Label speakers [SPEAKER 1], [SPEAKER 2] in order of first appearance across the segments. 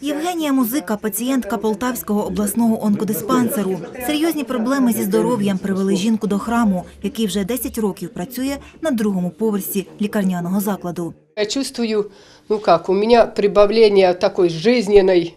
[SPEAKER 1] Євгенія Музика, пацієнтка Полтавського обласного онкодиспансеру. Серйозні проблеми зі здоров'ям привели жінку до храму, який вже 10 років працює на другому поверсі лікарняного закладу.
[SPEAKER 2] Я чувствую, ну как, у меня прибавление такой жизненной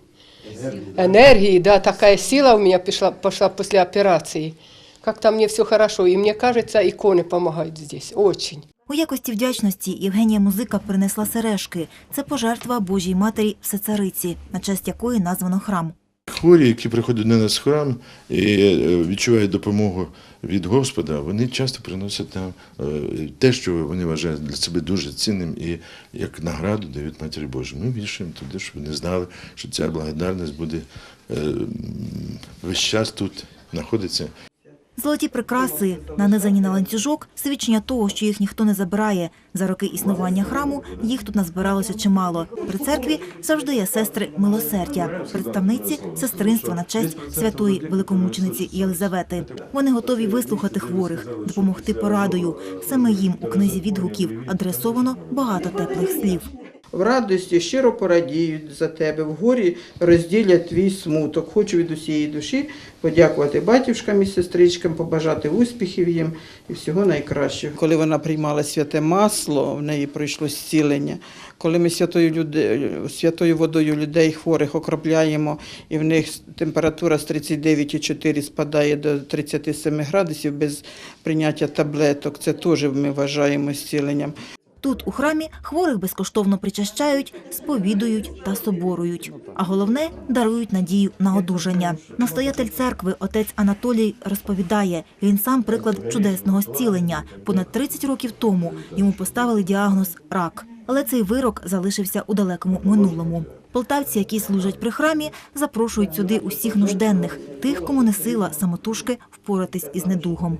[SPEAKER 2] энергии, да, такая сила у меня пошла, пошла после операции. Как-то мне все хорошо, и мне кажется, иконы помогают здесь, очень.
[SPEAKER 1] У якості вдячності Євгенія Музика принесла сережки. Це пожертва Божій Матері Всецариці, на честь якої названо храм.
[SPEAKER 3] Хворі, які приходять до нас в храм і е, відчувають допомогу від Господа, вони часто приносять нам е, те, що вони вважають для себе дуже цінним і як награду дають Матері Божій. Ми вішаємо туди, щоб вони знали, що ця благодарність буде е, весь час тут знаходиться.
[SPEAKER 1] Золоті прикраси, нанизані на ланцюжок, свідчення того, що їх ніхто не забирає. За роки існування храму їх тут назбиралося чимало. При церкві завжди є сестри милосердя, представниці сестринства на честь святої великомучениці Єлизавети. Вони готові вислухати хворих, допомогти порадою. Саме їм у книзі відгуків адресовано багато теплих слів.
[SPEAKER 4] В радості щиро порадіють за тебе, в горі розділять твій смуток. Хочу від усієї душі подякувати батюшкам і сестричкам, побажати успіхів їм і всього найкращого. Коли вона приймала святе масло, в неї пройшло зцілення. Коли ми святою, люди, святою водою людей хворих окропляємо, і в них температура з 39,4 спадає до 37 градусів без прийняття таблеток, це теж ми вважаємо зціленням.
[SPEAKER 1] Тут у храмі хворих безкоштовно причащають, сповідують та соборують. А головне дарують надію на одужання. Настоятель церкви отець Анатолій розповідає, він сам приклад чудесного зцілення. Понад 30 років тому йому поставили діагноз рак. Але цей вирок залишився у далекому минулому. Полтавці, які служать при храмі, запрошують сюди усіх нужденних, тих, кому не сила самотужки впоратись із недугом.